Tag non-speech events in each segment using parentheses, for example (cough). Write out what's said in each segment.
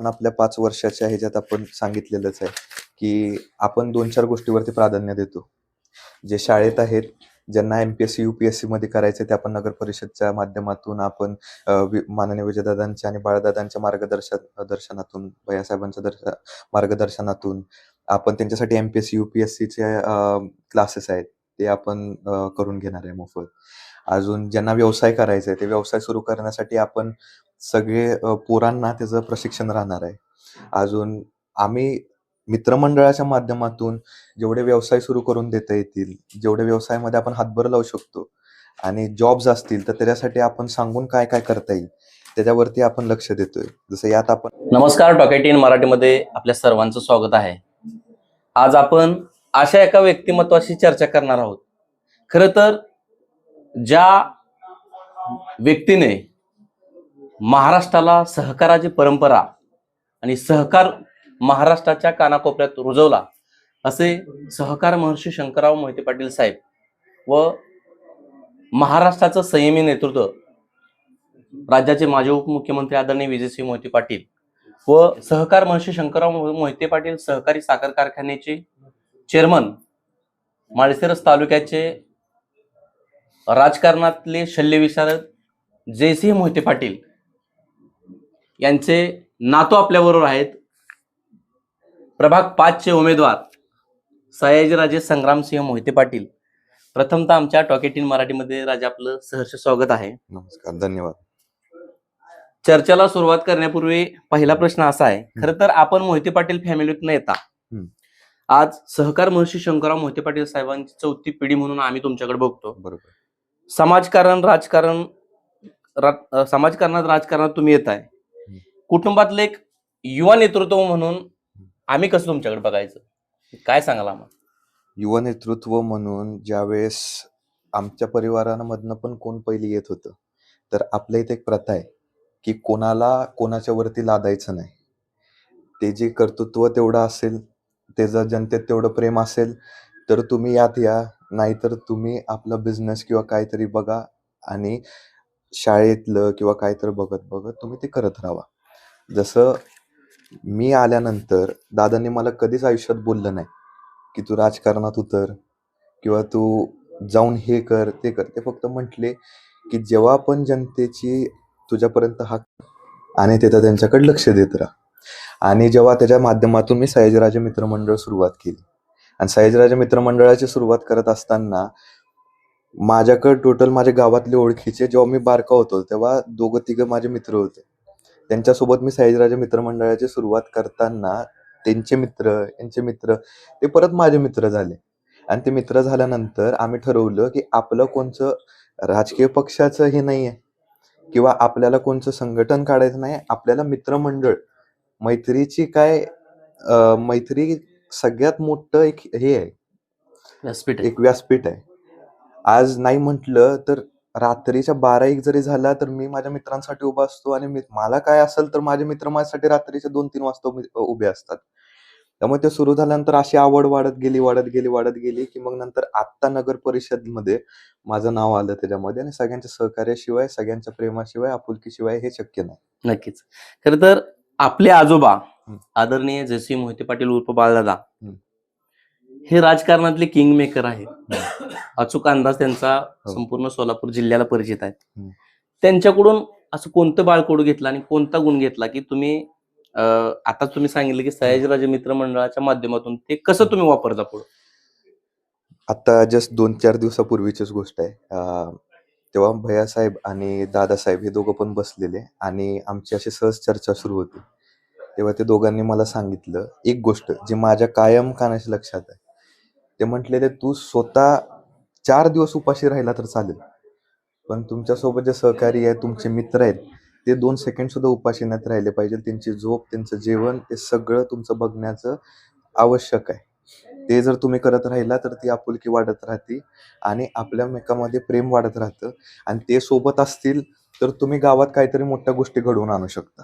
पण आपल्या पाच वर्षाच्या ह्याच्यात आपण सांगितलेलंच आहे की आपण दोन चार गोष्टीवरती प्राधान्य देतो. जे शाळेत आहेत ज्यांना M P S C U P S सीमध्ये करायचं ते आपण नगर परिषदच्या माध्यमातून आपण वि- माननीय विजयदादांच्या आणि बाळदादांच्या मार्गदर्शन दर्शनातून भैयासाहेबांच्या दर्श मार्गदर्शनातून आपण त्यांच्यासाठी M P S C U P S सीचे क्लासेस आहेत. ते आपण करून घेणार आहे मोफत. अजून ज्यांना व्यवसाय करायचा आहे ते व्यवसाय सुरू करण्यासाठी आपण सगळे पोरांना त्याचं प्रशिक्षण राहणार आहे. अजून आम्ही मित्रमंडळाच्या माध्यमातून जेवढे व्यवसाय सुरू करून देता येतील जेवढे व्यवसायामध्ये आपण हातभर लावू शकतो आणि जॉब्स असतील तर त्याच्यासाठी आपण सांगून काय काय करता येईल त्याच्यावरती आपण लक्ष देतोय. जसं यात आपण नमस्कार टॉकेट इन मराठीमध्ये आपल्या सर्वांचं स्वागत आहे. आज आपण अशा एका व्यक्तिमत्वाशी चर्चा करणार आहोत. खर तर ज्या व्यक्तीने महाराष्ट्राला सहकाराची परंपरा आणि सहकार महाराष्ट्राच्या कानाकोपऱ्यात रुजवला असे सहकार महर्षी शंकरराव मोहिते पाटील साहेब व महाराष्ट्राचं संयमी नेतृत्व राज्याचे माजी उपमुख्यमंत्री आदरणीय विजयसिंह मोहिते पाटील व सहकार महर्षी शंकरराव मोहिते पाटील सहकारी साखर कारखान्याचे चेअरमन माळशिरस तालुक्याचे राजकारणातले शल्यविशारद जयसिंह मोहिते पाटील यांचे नातू आपल्याबरोबर आहेत. प्रभाग पाचचे उमेदवार सयाजीराजे संग्रामसिंह मोहिते पाटील. प्रथमतः आमच्या टॉकेट इन मराठीमध्ये राजा आपलं सहर्ष स्वागत आहे. नमस्कार धन्यवाद. चर्चेला सुरुवात करण्यापूर्वी पहिला प्रश्न असा आहे खर तर आपण मोहिते पाटील फॅमिलीतून येता. आज सहकार महर्षी शंकरराव मोहिते पाटील साहेबांची चौथी पिढी म्हणून आम्ही तुमच्याकडे बघतो. बरोबर. समाजकारण राजकारण रा- समाजकारणात राजकारणात तुम्ही येत आहे. कुटुंबातलं एक युवा नेतृत्व म्हणून आम्ही कसं तुमच्याकडे बघायचं? काय सांगाल आम्हाला? युवा नेतृत्व म्हणून ज्यावेळेस आमच्या परिवारामधनं पण कोण पहिली येत होतं तर आपल्या इथे एक प्रथा आहे की कोणाला कोणाच्या वरती लादायचं नाही. ते जे कर्तृत्व तेवढं असेल ते जर जनतेत तेवढं प्रेम असेल तर तुम्ही यात या. नाहीतर तुम्ही आपला बिझनेस किंवा काहीतरी बघा आणि शाळेतलं किंवा काहीतरी बघत बघत तुम्ही ते करत राहा. जसं मी आल्यानंतर दादांनी मला कधीच आयुष्यात बोललं नाही की तू राजकारणात उतर किंवा तू जाऊन हे कर ते कर. ते फक्त म्हटले की जेव्हा पण जनतेची तुझ्यापर्यंत हाक आणि तिथं त्यांच्याकडे लक्ष देत राहा. आणि जेव्हा त्याच्या माध्यमातून मी सयाजीराजे मित्रमंडळ सुरुवात केली. आणि सयाजीराजे मित्रमंडळाची सुरुवात करत असताना माझ्याकडे टोटल माझ्या गावातले ओळखीचे जेव्हा मी बारका होतो तेव्हा दोघं तिघं माझे मित्र होते. त्यांच्यासोबत मी सयाजीराजे मित्रमंडळाची सुरुवात करताना त्यांचे मित्र यांचे मित्र ते परत माझे मित्र झाले. आणि ते मित्र झाल्यानंतर आम्ही ठरवलं की आपलं कोणचं राजकीय पक्षाचं हे नाही आहे किंवा आपल्याला कोणचं संघटन काढायचं नाही आपल्याला मित्रमंडळ मैत्रीची काय अं, मैत्री सगळ्यात मोठं एक हे आहे. व्यासपीठ आहे. एक व्यासपीठ आहे. आज नाही म्हटलं तर रात्रीच्या बारा एक जरी झाला तर मी माझ्या मित्रांसाठी उभा असतो आणि मी- मला काय असेल तर माझे मित्र माझ्यासाठी रात्रीच्या दोन तीन वाजता उभे- उभे असतात. त्यामुळे ते सुरू झाल्यानंतर अशी आवड वाढत गेली वाढत गेली वाढत गेली की मग नंतर आत्ता नगर परिषदमध्ये माझं नाव आलं त्याच्यामध्ये आणि सगळ्यांच्या सहकार्याशिवाय सगळ्यांच्या प्रेमाशिवाय आपुलकीशिवाय हे शक्य नाही. नक्कीच. खर तर आपले आजोबा. आदरणीय जयसिंह मोहिते पाटील उर्फ बाळदादा. हे राजकारणातले किंग मेकर आहेत अचूक अंदाज त्यांचा हो. संपूर्ण सोलापूर जिल्ह्याला परिचित आहे. त्यांच्याकडून असं कोणतं बाळकोड घेतलं आणि कोणता गुण घेतला की तुम्ही आता तुम्ही सांगितलं की सयाजीराजे मित्र मंडळाच्या माध्यमातून ते कसं तुम्ही वापरता पुढे आता जस्ट दोन चार दिवसापूर्वीचीच गोष्ट आहे तेव्हा भैयासाहेब आणि दादासाहेब हे दोघं पण बसलेले आणि आमची अशी सहज चर्चा सुरू होती. तेव्हा ते दोघांनी मला सांगितलं एक गोष्ट जी माझ्या कायम कानाच्या लक्षात आहे. ते म्हटलेले तू स्वतः चार दिवस उपाशी राहिला तर चालेल. पण तुमच्यासोबत जे सहकारी आहे तुमचे मित्र आहेत ते दोन सेकंड सुद्धा उपाशी नाहीत राहिले पाहिजे. त्यांची झोप त्यांचं जेवण ते सगळं तुमचं बघण्याचं आवश्यक आहे. ते जर तुम्ही करत राहिला तर ती आपुलकी वाढत राहते आणि आपल्या मेकामध्ये प्रेम वाढत राहतं. आणि ते सोबत असतील तर तुम्ही गावात काहीतरी मोठ्या गोष्टी घडवून आणू शकता.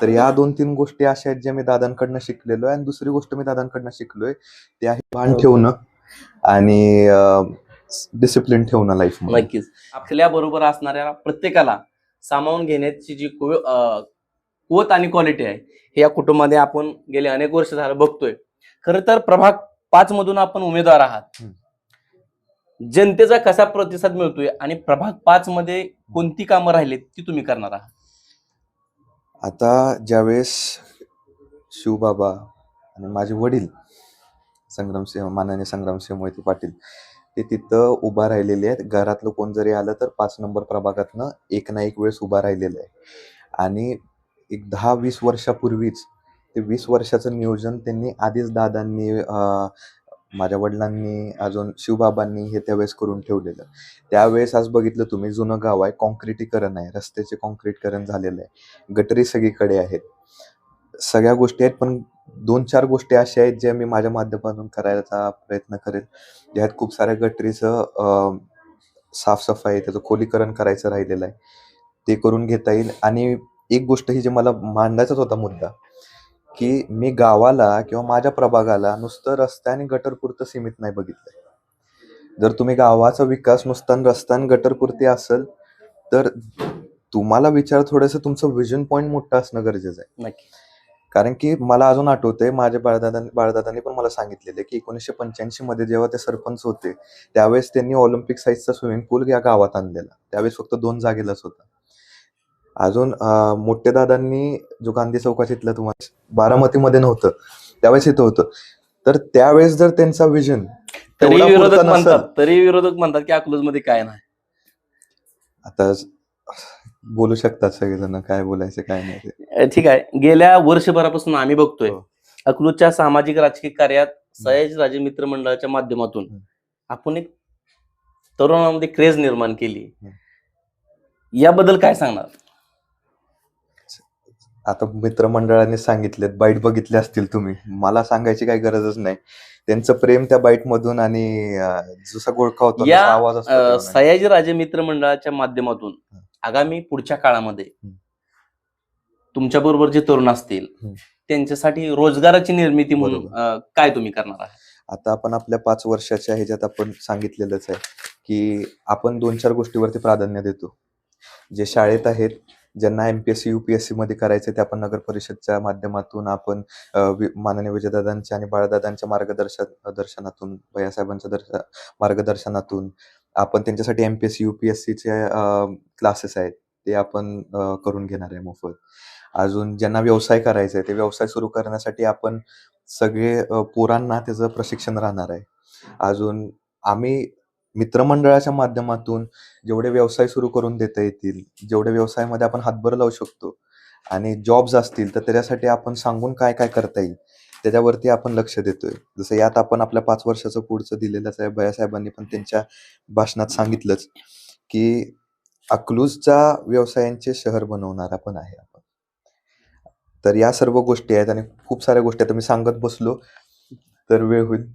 तर या दोन तीन गोष्टी अशा आहेत ज्या मी दादांकडनं शिकलेलो आहे. आणि दुसरी गोष्ट मी दादांकडनं शिकलोय ते आहे भान ठेवणं आणि डिसिप्लिन ठेवणं लाईफ नक्कीच. आपल्या बरोबर असणाऱ्या प्रत्येकाला सामावून घेण्याची जी कुवत आणि क्वालिटी आहे हे या कुटुंबामध्ये आपण गेले अनेक वर्ष झालं बघतोय. खरं तर प्रभाग पाच मधून आपण उमेदवार आहात. जनतेचा कसा प्रतिसाद मिळतोय आणि प्रभाग पाच मध्ये कोणती कामं राहिलीत ती तुम्ही करणार आहात? आता ज्यावेळेस शिवबाबा आणि माझे वडील संग्रामसिंह माननीय संग्रामसिंह मोहिते पाटील ते तिथं उभा राहिलेले आहेत. घरातलं कोण जरी आलं तर पाच नंबर प्रभागातनं एक ना एक वेळेस उभा राहिलेलं आहे. आणि एक दहा वीस वर्षापूर्वीच ते वीस वर्षाचं नियोजन त्यांनी आधीच दादांनी माझ्या वडिलांनी अजून शिवबाबांनी हे त्यावेळेस करून ठेवलेलं. त्यावेळेस आज बघितलं तुम्ही जुनं गाव आहे कॉन्क्रिटीकरण आहे. रस्त्याचे कॉन्क्रीटीकरण झालेलं आहे. गटरी सगळीकडे आहेत. सगळ्या गोष्टी आहेत पण दोन चार गोष्टी अशा आहेत ज्या मी माझ्या माध्यमातून करायचा प्रयत्न करेल. ज्यात खूप साऱ्या गटरीचं साफसफाई त्याचं खोलीकरण करायचं राहिलेलं आहे. ते करून घेता येईल. आणि एक गोष्ट ही जे मला मांडायचाच होता मुद्दा की मी गावाला किंवा माझ्या प्रभागाला नुसतं रस्ता आणि गटरपुरतं सीमित नाही बघितलंय. जर तुम्ही गावाचा विकास नुसता रस्ता आणि गटरपुरती असेल तर तुम्हाला विचार थोडंसं तुमचं विजन पॉईंट मोठं असणं गरजेचं आहे. कारण की मला अजून आठवतंय माझ्या बाळदादा बाळदादांनी पण मला सांगितलेलं की एकोणीसशे पंच्याऐंशी मध्ये जेव्हा ते सरपंच होते त्यावेळेस त्यांनी ऑलिम्पिक साईजचा स्विमिंग पूल या गावात आणलेला. त्यावेळेस फक्त दोन जागेलाच होता. अजून अं, मोठे दादांनी जो गांधी चौकात इथलं तुम्हाला बारामतीमध्ये नव्हतं. त्यावेळेस इथं होतं. तर त्यावेळेस जर त्यांचा विजन तरी विरोधक म्हणतात. तरी विरोधक म्हणतात की अकलूजमध्ये काय नाही. आता बोलू शकतात सगळेजण. काय बोलायचं काय नाही ठीक आहे. गेल्या वर्षभरापासून आम्ही बघतोय. हो. अकलूजच्या सामाजिक राजकीय कार्यात सयाजी राजे मित्र मंडळाच्या माध्यमातून. आपण एक तरुणांमध्ये क्रेज निर्माण केली. याबद्दल काय सांगणार? आता मित्रमंडळाने सांगितलेत बाईट बघितले असतील तुम्ही मला सांगायची काही गरजच नाही त्यांचं प्रेम त्या बाईट मधून आणि अं, जसा गोळखा होतो या, तसा आवाज असतो अ. सयाजी राजे मित्र मंडळाच्या माध्यमातून हं. आगामी पुढच्या काळामध्ये हं. तुमच्या बरोबर जे तरुण असतील हं. त्यांच्यासाठी रोजगाराची निर्मिती म्हणून बरोबर. अ, काय तुम्ही करणार आहात आता आपण आपल्या पाच वर्षाच्या ह्याच्यात आपण सांगितलेलंच आहे की आपण दोन चार गोष्टीवरती प्राधान्य देतो जे शाळेत आहेत ज्यांना M P S C U P एसमध्ये करायचे ते आपण नगर परिषदच्या माध्यमातून आपण वि- माननीय विजयदादांच्या आणि बाळदादांच्या मार्गदर्शन दर्शनातून भैयासाहेबांच्या दर्श मार्गदर्शनातून आपण त्यांच्यासाठी M P S C U P S सीचे क्लासेस आहेत ते आपण करून घेणार आहे मोफत. अजून ज्यांना व्यवसाय करायचा आहे ते व्यवसाय सुरू करण्यासाठी आपण सगळे पोरांना त्याचं प्रशिक्षण राहणार आहे. अजून आम्ही मित्रमंडळाच्या माध्यमातून जेवढे व्यवसाय सुरू करून देता येतील जेवढे व्यवसायामध्ये आपण हातभर लावू शकतो आणि जॉब्स असतील तर त्याच्यासाठी आपण सांगून काय काय करता येईल त्याच्यावरती आपण लक्ष देतोय. जसं यात आपण आपल्या पाच वर्षाचं पुढचं दिलेलंच आहे भयासाहेबांनी पण त्यांच्या भाषणात सांगितलंच की अकलूजचा व्यवसायांचे शहर बनवणारा पण आहे आपण. तर या सर्व गोष्टी आहेत आणि खूप साऱ्या गोष्टी आहेत. मी सांगत बसलो तर वेळ होईल.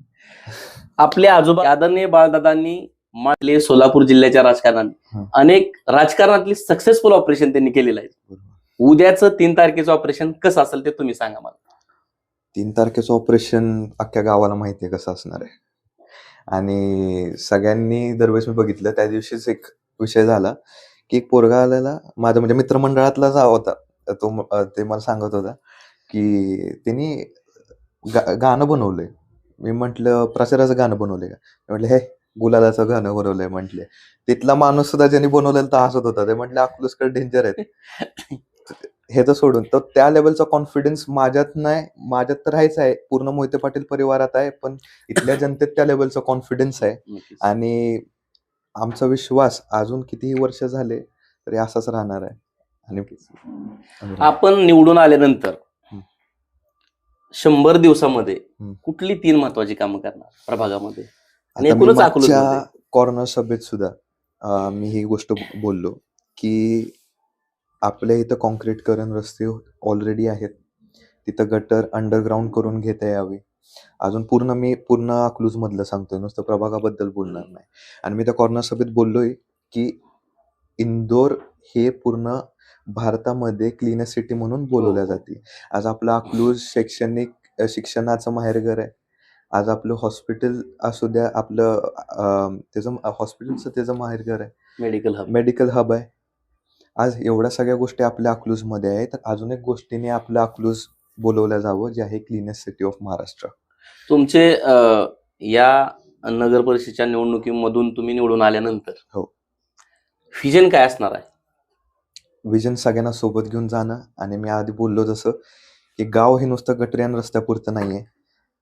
आपले आजोबा आदरणीय बाळदादांनी मांडले सोलापूर जिल्ह्याच्या राजकारणात. अनेक राजकारणातली सक्सेसफुल ऑपरेशन त्यांनी केलेलं आहे. उद्याचं तीन तारखेचं ऑपरेशन कसं असेल ते तुम्ही सांगा मला. तीन तारखेचं ऑपरेशन अख्ख्या गावाला माहिती आहे कसं असणार आहे. आणि सगळ्यांनी दरवेळेस मी बघितलं त्या दिवशीच एक विषय झाला की एक पोरगा आलेला माझा म्हणजे मित्रमंडळातला जा होता. तो ते मला सांगत होता की त्यांनी गाणं बनवलंय. मी म्हंटल प्रचाराचं गाणं बनवलंय का? म्हटलं हे गुलालाचं गाणं बनवलंय म्हटले. तिथला माणूस सुद्धा ज्यांनी बनवलेलं तर हसत होता. ते म्हटलं अकलूसकडे डेंजर आहेत. (laughs) हे तर सोडून तर त्या लेवलचा कॉन्फिडन्स माझ्यात नाही. माझ्यात तर आहेच आहे. पूर्ण मोहिते पाटील परिवारात आहे पण इथल्या (laughs) जनतेत त्या लेवलचा कॉन्फिडन्स आहे. आणि आमचा विश्वास अजून कितीही वर्ष झाले तरी असाच राहणार आहे. आणि आपण निवडून आल्यानंतर. शंभर दिवसामध्ये. कुठली तीन महत्वाची कामं करणार प्रभागामध्ये? आणि एकूणच कॉर्नर सभेत सुद्धा मी ही गोष्ट बोललो की आपल्या इथं कॉन्क्रीटकरण रस्ते ऑलरेडी आहेत. तिथं गटर अंडरग्राऊंड करून घेता यावे. अजून पूर्ण मी पूर्ण अकलूज मधलं सांगतोय. नुसतं प्रभागाबद्दल बोलणार नाही. आणि मी त्या कॉर्नर सभेत बोललोय की इंदोर हे पूर्ण भारतामध्ये क्लीनेस्ट सिटी म्हणून बोलवल्या हो. जाते. आज आपलं अकलूज शैक्षणिक अ, शिक्षणाचं माहेरघर आहे. आज आपलं हॉस्पिटल असू द्या आपलं अं, त्याचं हॉस्पिटलचं त्याचं माहेरघर आहे. मेडिकल हब मेडिकल हब आहे. आज एवढ्या सगळ्या गोष्टी आपल्या अकलूजमध्ये आहेत. तर अजून एक गोष्टीने आपलं अकलूज बोलवलं जावं जे आहे क्लीनेस्ट सिटी ऑफ महाराष्ट्र. तुमचे अ, या नगर परिषदेच्या निवडणुकीमधून तुम्ही निवडून आल्यानंतर हो. व्हिजन काय असणार आहे? विजन सगळ्यांना सोबत घेऊन जाणं. आणि मी आधी बोललो जसं की गाव हे नुसतं गटरी आणि रस्त्यापुरतं आहे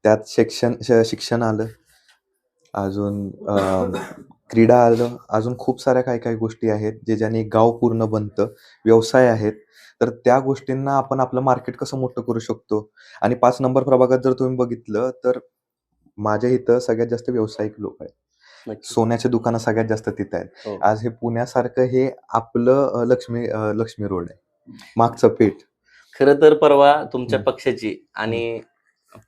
त्यात शिक्षण श- शिक्षण आलं. अजून क्रीडा आलं. अजून खूप साऱ्या काही काही गोष्टी आहेत जे ज्याने गाव पूर्ण बनतं. व्यवसाय आहेत. तर त्या गोष्टींना आपण आपलं मार्केट कसं मोठं करू शकतो? आणि पाच नंबर प्रभागात जर तुम्ही बघितलं तर माझ्या इथं सगळ्यात जास्त व्यावसायिक लोक आहेत. नक्की. सोन्याचे दुकानं सगळ्यात जास्त तिथं आहेत हो. आज हे पुण्यासारखं हे आपलं लक्ष्मी लक्ष्मी रोड आहे मागचं पेठ खरं तर परवा तुमच्या. पक्षाची आणि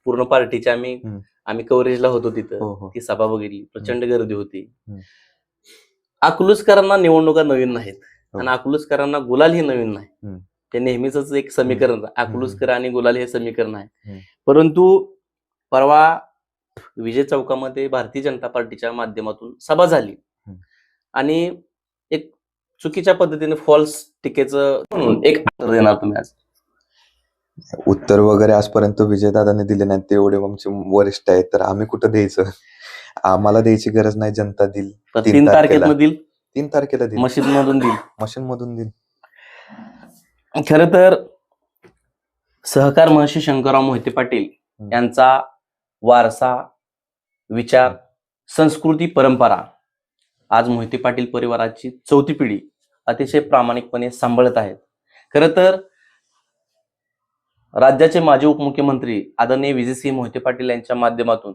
पूर्ण पार्टीची आम्ही. आम्ही कव्हरेजला होतो तिथं हो हो ती सभा बघितली प्रचंड गर्दी होती हम्म. अकलूजकरांना निवडणुका नवीन नाहीत. आणि अकलूजकरांना गुलाल ही नवीन नाही. ते नेहमीच एक समीकरण अकलूजकर आणि गुलाल हे समीकरण आहे. परंतु परवा विजय चौकामध्ये भारतीय जनता पार्टीच्या माध्यमातून सभा झाली. आणि एक चुकीच्या पद्धतीने फॉल्स टीकेचं म्हणून एक उत्तर देणार तुम्ही आज. उत्तर वगैरे आजपर्यंत विजयदादाने दिले नाहीत ते एवढे आमचे वरिष्ठ आहेत तर आम्ही कुठं द्यायचं? आम्हाला द्यायची गरज नाही जनता तर तीन तारखेला. देईल? तीन तारखेला देईल. मशीद मधून देईल? मशीन मधून देईल. खर तर सहकार महर्षी शंकरराव मोहिते पाटील. यांचा वारसा विचार संस्कृती परंपरा. आज मोहिते पाटील परिवाराची चौथी पिढी अतिशय प्रामाणिकपणे सांभाळत आहेत. खरं तर राज्याचे माजी उपमुख्यमंत्री आदरणीय विजयसिंह मोहिते पाटील यांच्या माध्यमातून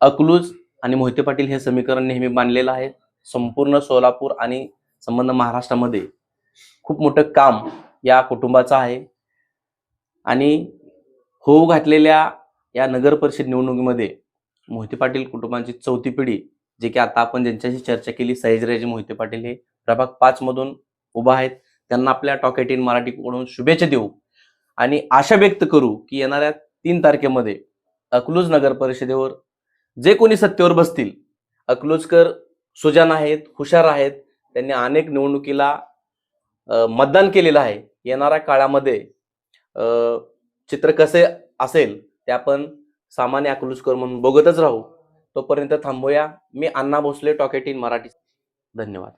अकलूज आणि मोहिते पाटील हे समीकरण नेहमी मानलेलं आहे. संपूर्ण सोलापूर आणि संबंध महाराष्ट्रामध्ये खूप मोठं काम या कुटुंबाचं आहे. आणि होऊ घातलेल्या या नगर परिषद निवडणुकीमध्ये मोहिते पाटील कुटुंबांची चौथी पिढी जे की आता आपण ज्यांच्याशी चर्चा केली सयाजीराजे मोहिते पाटील हे प्रभाग पाच मधून उभा आहेत. त्यांना आपल्या टॉकेट इन मराठीकडून शुभेच्छा देऊ. आणि आशा व्यक्त करू की येणाऱ्या तीन तारखेमध्ये अकलूज नगर परिषदेवर जे कोणी सत्तेवर बसतील अकलूजकर सुजान आहेत हुशार आहेत त्यांनी अनेक निवडणुकीला मतदान केलेलं आहे. येणाऱ्या काळामध्ये चित्र कसे असेल ते आपण सामान्य अकलूजकर म्हणून बघतच राहू. तोपर्यंत थांबूया. मी अण्णा भोसले टॉकेटीन मराठी. धन्यवाद.